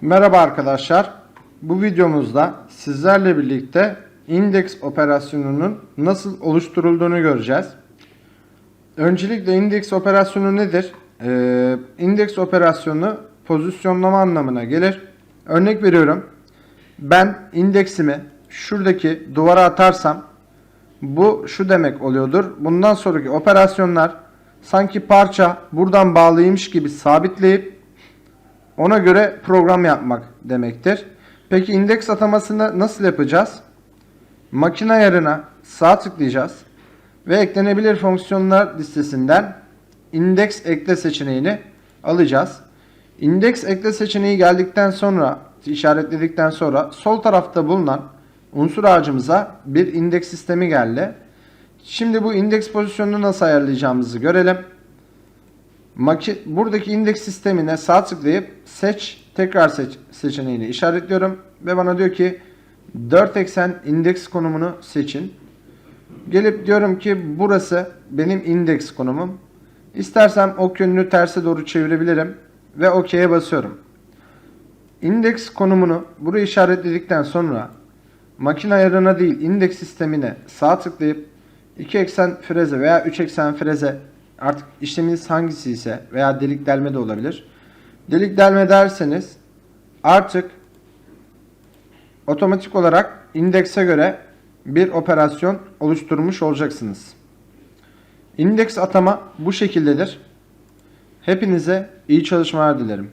Merhaba arkadaşlar. Bu videomuzda sizlerle birlikte indeks operasyonunun nasıl oluşturulduğunu göreceğiz. Öncelikle indeks operasyonu nedir? Ee, indeks operasyonu pozisyonlama anlamına gelir. Örnek veriyorum. Ben indeksimi şuradaki duvara atarsam bu şu demek oluyordur. Bundan sonraki operasyonlar sanki parça buradan bağlıymış gibi sabitleyip ona göre program yapmak demektir. Peki indeks atamasını nasıl yapacağız? Makine ayarına sağ tıklayacağız ve eklenebilir fonksiyonlar listesinden indeks ekle seçeneğini alacağız. İndeks ekle seçeneği geldikten sonra işaretledikten sonra sol tarafta bulunan unsur ağacımıza bir indeks sistemi geldi. Şimdi bu indeks pozisyonunu nasıl ayarlayacağımızı görelim. Maki, buradaki indeks sistemine sağ tıklayıp seç tekrar seç seçeneğini işaretliyorum ve bana diyor ki 4 eksen indeks konumunu seçin. Gelip diyorum ki burası benim indeks konumum. İstersem ok yönünü terse doğru çevirebilirim ve OK'ye basıyorum. İndeks konumunu buraya işaretledikten sonra makine ayarına değil indeks sistemine sağ tıklayıp 2 eksen freze veya 3 eksen freze artık işleminiz hangisi ise veya delik delme de olabilir. Delik delme derseniz artık otomatik olarak indekse göre bir operasyon oluşturmuş olacaksınız. İndeks atama bu şekildedir. Hepinize iyi çalışmalar dilerim.